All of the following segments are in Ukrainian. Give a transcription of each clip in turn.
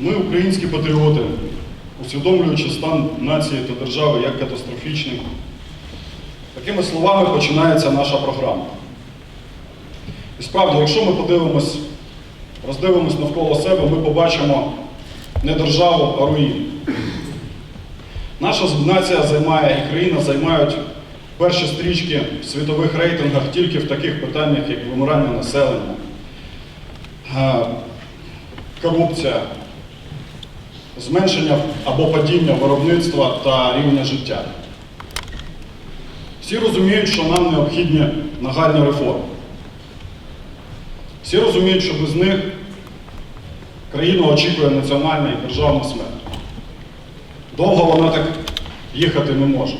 Ми, українські патріоти, усвідомлюючи стан нації та держави як катастрофічний, такими словами починається наша програма. І справді, якщо ми подивимось, роздивимось навколо себе, ми побачимо не державу, а руїну. Наша нація займає і країна займають перші стрічки в світових рейтингах тільки в таких питаннях, як вимирання населення, е, корупція, зменшення або падіння виробництва та рівня життя. Всі розуміють, що нам необхідні нагальні реформи. Всі розуміють, що без них країну очікує національна і державна смерть. Довго вона так їхати не може.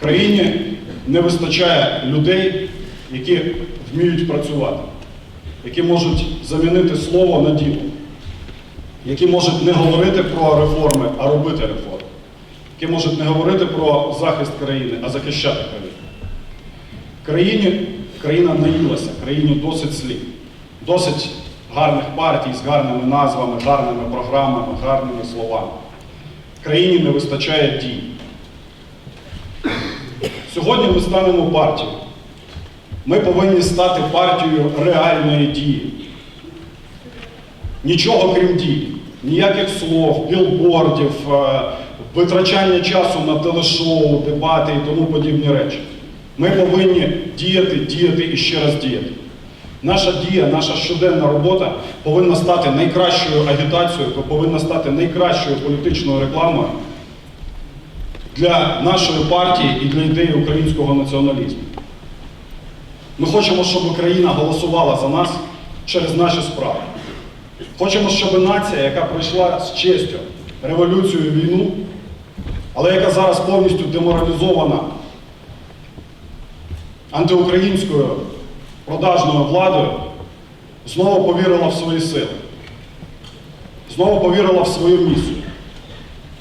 Країні не вистачає людей, які вміють працювати, які можуть замінити слово на діло, які можуть не говорити про реформи, а робити реформи, які можуть не говорити про захист країни, а захищати країну. Країні країна наїлася, країні досить слів, досить гарних партій з гарними назвами, гарними програмами, гарними словами. Країні не вистачає дій. Сьогодні ми станемо партією. Ми повинні стати партією реальної дії. Нічого крім дій, ніяких слов, білбордів, е, витрачання часу на телешоу, дебати і тому подібні речі. Ми повинні діяти, діяти і ще раз діяти. Наша дія, наша щоденна робота повинна стати найкращою агітацією, повинна стати найкращою політичною рекламою для нашої партії і для ідеї українського націоналізму. Ми хочемо, щоб Україна голосувала за нас через наші справи. Хочемо, щоб нація, яка пройшла з честю революцію і війну, але яка зараз повністю деморалізована антиукраїнською продажною владою, знову повірила в свої сили, знову повірила в свою місію,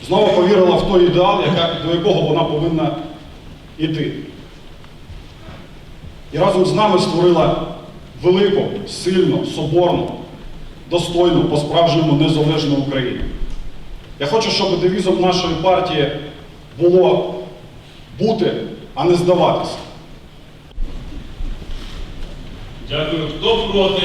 знову повірила в той ідеал, до якого вона повинна йти. І разом з нами створила велику, сильну, соборну, достойну, по-справжньому незалежну Україну. Я хочу, щоб девізом нашої партії було бути, а не здаватися. Дякую. Хто проти?